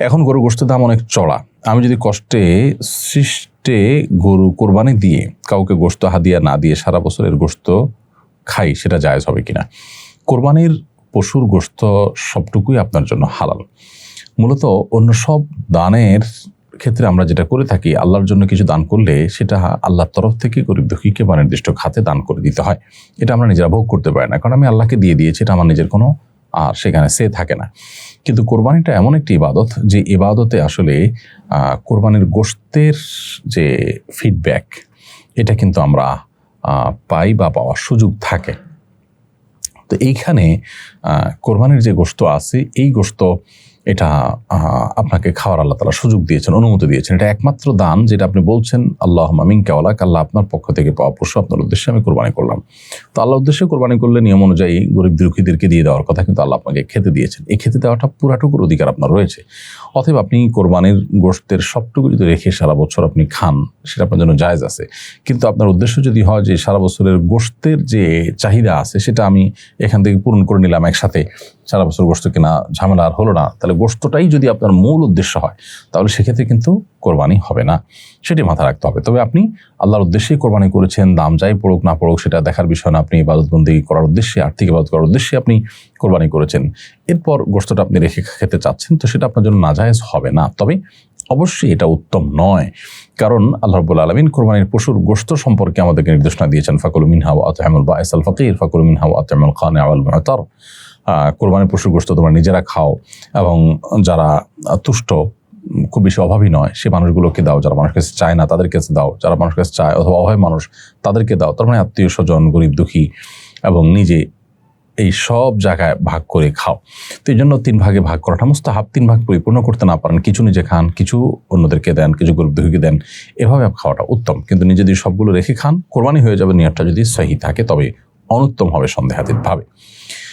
এখন গরু গোষ্ঠের দাম অনেক চড়া। আমি যদি কষ্টে, সৃষ্টে গরু কোরবানি দিয়ে কাউকে গোস্ত হাদিয়া না দিয়ে সারা বছরের গোস্ত খাই, সেটা জায়েজ হবে কিনা? কোরবানির পশুর গোস্ত সবটুকুই আপনার জন্য হালাল। মূলত অন্য সব দানের ক্ষেত্রে আমরা যেটা করে থাকি, আল্লাহর জন্য কিছু দান করলে সেটা আল্লাহর তরফ থেকে গরিব দুঃখীকে বা নির্দিষ্ট খাতে দান করে দিতে হয়। এটা আমরা নিজেরা ভোগ করতে পারি না। কারণ আমি আল্লাহকে দিয়ে দিয়েছি, এটা আমার নিজের কোনো আর সেখানে সে থাকে না। কিন্তু কোরবানিটা এমন একটি ইবাদত যে ইবাদতে আসলে কোরবানির গোস্তের যে ফিডব্যাক এটা কিন্তু আমরা পাই বা পাওয়ার সুযোগ থাকে। তো এইখানে কোরবানির যে গোস্ত আছে, এই গোস্ত এটা আপনাকে খাওয়ার আল্লাহ তালা সুযোগ দিয়েছেন, অনুমতি দিয়েছেন। এটা একমাত্র দান যেটা আপনি বলছেন আল্লাহ মামিন কেওয়ালাক আল্লাহ আপনার পক্ষ থেকে পাওয়া পশু আপনার উদ্দেশ্যে আমি কোরবানি করলাম। তো আল্লাহ উদ্দেশ্যে কোরবানি করলে নিয়ম অনুযায়ী গরিব দুঃখীদেরকে দিয়ে দেওয়ার কথা কিন্তু আল্লাহ আপনাকে খেতে দিয়েছেন। এই খেতে দেওয়াটা পুরাটুকুর অধিকার আপনার রয়েছে। অতএব আপনি কোরবানির গোষ্ঠের সবটুকু যদি রেখে সারা বছর আপনি খান, সেটা আপনার জন্য জায়জ আছে। কিন্তু আপনার উদ্দেশ্য যদি হয় যে সারা বছরের গোষ্ঠের যে চাহিদা আছে, সেটা আমি এখান থেকে পূরণ করে নিলাম একসাথে, সারা বছর গোস্ত কেনা ঝামেলা আর হলো না, তাহলে গোস্তটাই যদি আপনার মূল উদ্দেশ্য হয়, তাহলে সেক্ষেত্রে কিন্তু কোরবানি হবে না। সেটি মাথা রাখতে হবে। তবে আপনি আল্লাহর উদ্দেশ্যেই কোরবানি করেছেন, দাম যাই পড়ুক না পড়ুক, সেটা দেখার বিষয় না, আপনি ইবাদতবন্দি করার উদ্দেশ্যে, আর্থিক ইবাদত করার উদ্দেশ্যে আপনি কোরবানি করেছেন। এরপর গোস্তটা আপনি রেখে খেতে চাচ্ছেন, তো সেটা আপনার জন্য নাজায়েজ হবে না। তবে অবশ্যই এটা উত্তম নয়, কারণ আল্লাহ রব্বুল আলমিন কোরবানির পশুর গোস্ত সম্পর্কে আমাদেরকে নির্দেশনা দিয়েছেন, ফাকুল মিনহা আতহামুল বা এসাল ফকির, ফাকুল মিনহা আতহামুল খান আওয়াল মুতার। কোরবানির পশুর গোস্ত তোমরা নিজেরা খাও এবং যারা তুষ্ট, খুব বেশি অভাবী নয়, সে মানুষগুলোকে দাও যারা মানুষ কাছে চায় না, তাদের কাছে দাও। যারা মানুষ কাছে চায় অথবা অভাবী মানুষ, তাদেরকে দাও। তার মানে আত্মীয় স্বজন, গরিব, দুঃখী এবং নিজে এই সব জায়গায় ভাগ করে খাও। তো এই জন্য তিন ভাগে ভাগ করাটা হাফ তিন ভাগ পরিপূর্ণ করতে না পারেন, কিছু নিজে খান, কিছু অন্যদেরকে দেন, কিছু গরিব দুঃখীকে দেন, এভাবে খাওয়াটা উত্তম। কিন্তু নিজে যদি সবগুলো রেখে খান, কোরবানি হয়ে যাবে, নিয়তটা যদি সহি থাকে, তবে অনুত্তম হবে সন্দেহাতীতভাবে।